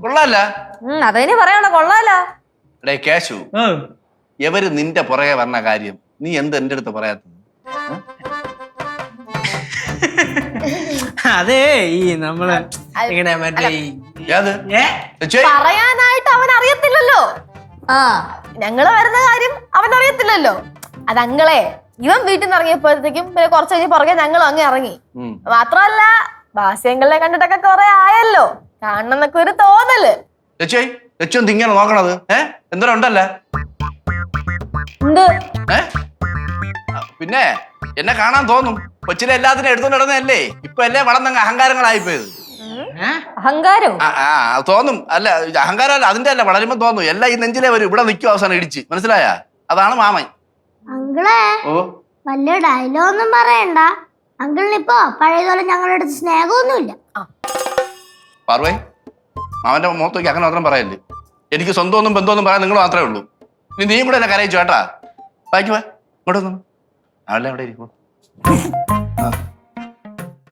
കൊള്ളാല്ല. ഉം അതേനി പറയണ കൊള്ളാലോ എടേ കേശു എവര് നിന്റെ പുറകെ വന്ന കാര്യം? നീ എന്ത് എന്റെ അടുത്ത് പറയാത്തത്? അതേ ഈ നമ്മൾ ഇങ്ങനെ മറ്റേ പറയാനായിട്ട് അവൻ അറിയത്തില്ലല്ലോ. ആ. ഞങ്ങൾ വരുന്ന കാര്യം അവൻ അറിയത്തില്ലല്ലോ. അതങ്ങളെ ഇവൻ വീട്ടിൽ നിന്ന് ഇറങ്ങിയപ്പോഴത്തേക്കും പിന്നെ കുറച്ച് കഴിഞ്ഞ് പുറകെ ഞങ്ങളും അങ്ങ് ഇറങ്ങി. മാത്രമല്ല ബാസ്യങ്ങളെ കണ്ടിട്ടൊക്കെ കുറെ ആയല്ലോ. കാണണം എന്നൊക്കെ ഒരു തോന്നൽ. ഇങ്ങനെ നോക്കണത്. ഏ? എന്തോരം ഉണ്ടല്ലേ? എന്ത്? ഏ? പിന്നെ എന്നെ കാണാൻ തോന്നും. കൊച്ചിലെ എല്ലാത്തിനും എടുത്തു നടന്നതല്ലേ? ഇപ്പൊ അല്ലേ വളർന്നങ്ങ് അഹങ്കാരങ്ങളായി പോയത്? അഹങ്കാരം? ആ ആ തോന്നും. അല്ല ഇത് അഹങ്കാരം അല്ല അതിന്റെ അല്ല വളരുമ്പോ തോന്നും. എല്ലാം ഈ നെഞ്ചിലെ വരും ഇവിടെ നിൽക്കും അവസാനം ഇടിച്ച്. മനസ്സിലായ? അതാണ് മാമൻ. അങ്കിളെ ഓ? വലിയ ഡയലോഗൊന്നും പറയണ്ട. അങ്കിളിനിപ്പോ പഴയതുപോലെ ഞങ്ങളുടെ അടുത്ത് സ്നേഹമൊന്നുമില്ല. പാർവേ മാമന്റെ മുഖത്തേക്ക് അങ്ങനെ മാത്രം പറയല്ലേ? എനിക്ക് സ്വന്തമൊന്നും ബന്ധമൊന്നും പറയാൻ നിങ്ങൾ മാത്രമേ ഉള്ളൂ. ഇനി നീ കൂടെ എന്നെ കരയിച്ചു കേട്ടാ? വായിക്കുവാ ഇങ്ങോട്ട് വന്നു. അവളെ അവിടെ ഇരിക്കും